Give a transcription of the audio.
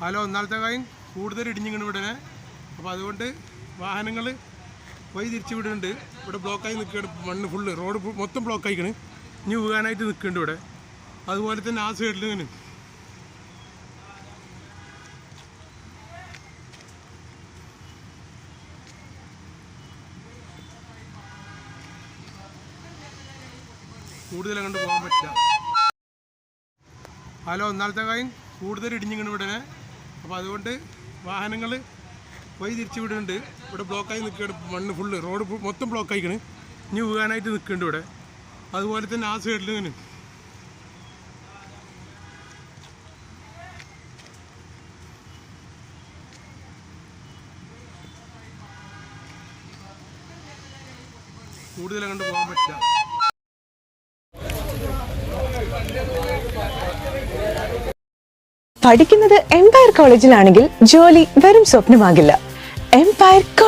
Hello ഒന്നാമത്തെ കാര്യം കൂടുതൽ ഇടിഞ്ഞിങ്ങനെ വിടണേ അപ്പോൾ അതുകൊണ്ട് വാഹനങ്ങൾ വഴി തിരിച്ചു വിടുന്നുണ്ട് ഇവിടെ ബ്ലോക്കായി നിൽക്കുകയാണ്. മണ്ണ് ഫുള്ള് റോഡ് മൊത്തം ബ്ലോക്ക് ആയിക്കണ്. ഇനി വീഴാനായിട്ട് നിൽക്കുന്നുണ്ട് ഇവിടെ. അതുപോലെ തന്നെ ആ സൈഡിൽ ഇങ്ങനെ. കൂടുതൽ അങ്ങോട്ട് പോകാൻ പറ്റില്ല. ഹലോ ഒന്നാമത്തെ കാര്യം കൂടുതൽ ഇടിഞ്ഞിങ്ങനെ ഇവിടെ അപ്പോൾ അതുകൊണ്ട് വാഹനങ്ങൾ വഴി തിരിച്ചു വിടുന്നുണ്ട് ഇവിടെ ബ്ലോക്കായി നിൽക്കുകയാണ് മണ്ണ് ഫുള്ള് റോഡ് മൊത്തം ബ്ലോക്ക് ആയിക്കണ് ഇനി വീഴാനായിട്ട് നിൽക്കുന്നുണ്ട് ഇവിടെ. അതുപോലെ തന്നെ ആ സൈഡിൽ ഇങ്ങനെ. കൂടുതൽ അങ്ങോട്ട് പോകാൻ പറ്റില്ല. പഠിക്കുന്നത് എംപയർ കോളേജിലാണെങ്കിൽ ജോലി വെറും സ്വപ്നമാകില്ല.